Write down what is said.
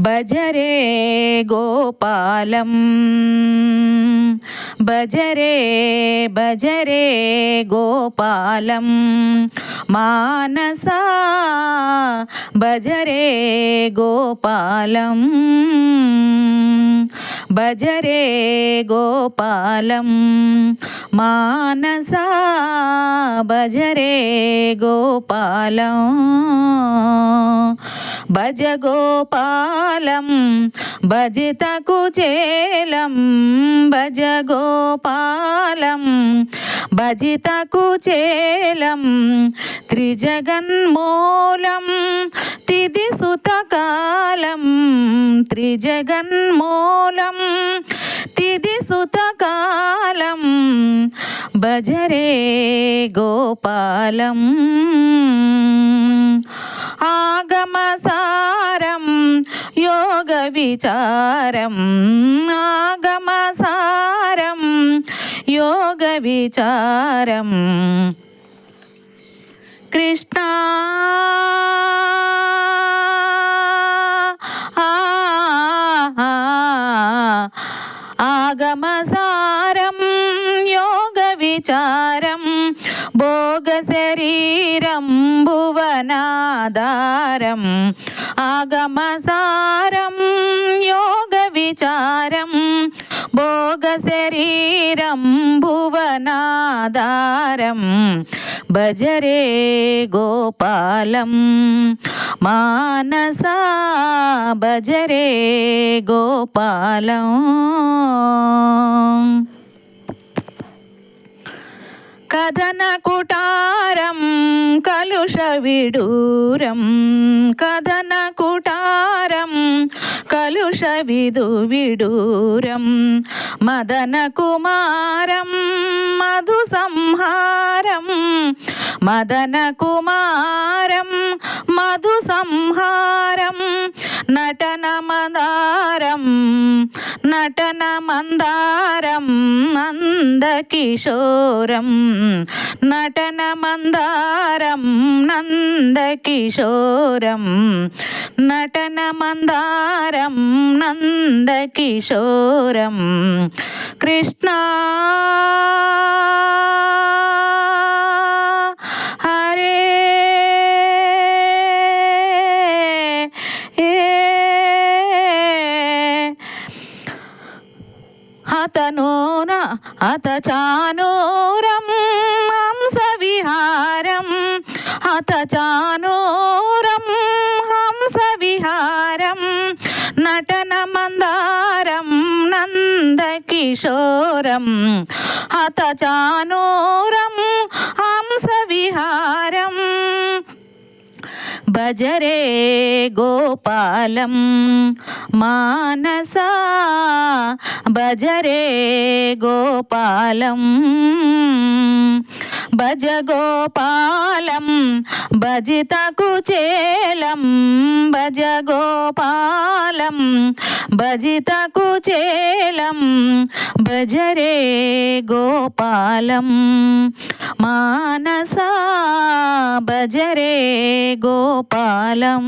భజరే గోపాలం. భజరే భజరే గోపాలం. మానసా భజరే గోపాలం. భజరే గోపాలం. మానసా భజరే గోపాలం. భజ గోపాలం భజిత కుచేలం భజ గోపాలం భజిత కుచేలం త్రిజగన్మూలం తిది సుతకాలం త్రిజగన్మూలం తిది సుతకాలం భజరే గోపాలం. വിചാരം ആഗമസാരം യോഗ വിചാരം കൃഷ്ണ ആഗമസാരം യോഗ വിചാരം ഭോഗശരീരം ഭുവനാധാരം ആഗമസാരം യോഗവിചാരം ഭോഗശരീരം ഭുവനാധാരം ഭജരേ ഗോപാലം മാനസ ഭജരേ ഗോപാലം. കഥന വിടൂരം കഥന കുടാരം കലുഷ വിദു വിദൂരം മദനകുമാരം മധുസംഹാരം മദനകുമാരം മധുസംഹാരം നടനമദാരം നടനമന്ദാരം నందకిశోరం నటన మందారం నందకిశోరం నటన మందారం నందకిశోరం కృష్ణ అతనోన అత చానోరం హంస విహారం అత చానోరం హంస విహారం నటన మందారం నందకిశోరం అత చానోరం భజరే గోపాలం. మానసా భజరే గోపాలం. భజ గోపాలం భజిత కుచేలం భజ గోపాలం భజిత కుచేలం భజరే గోపాలం. మానసా భజరే గోపాలం.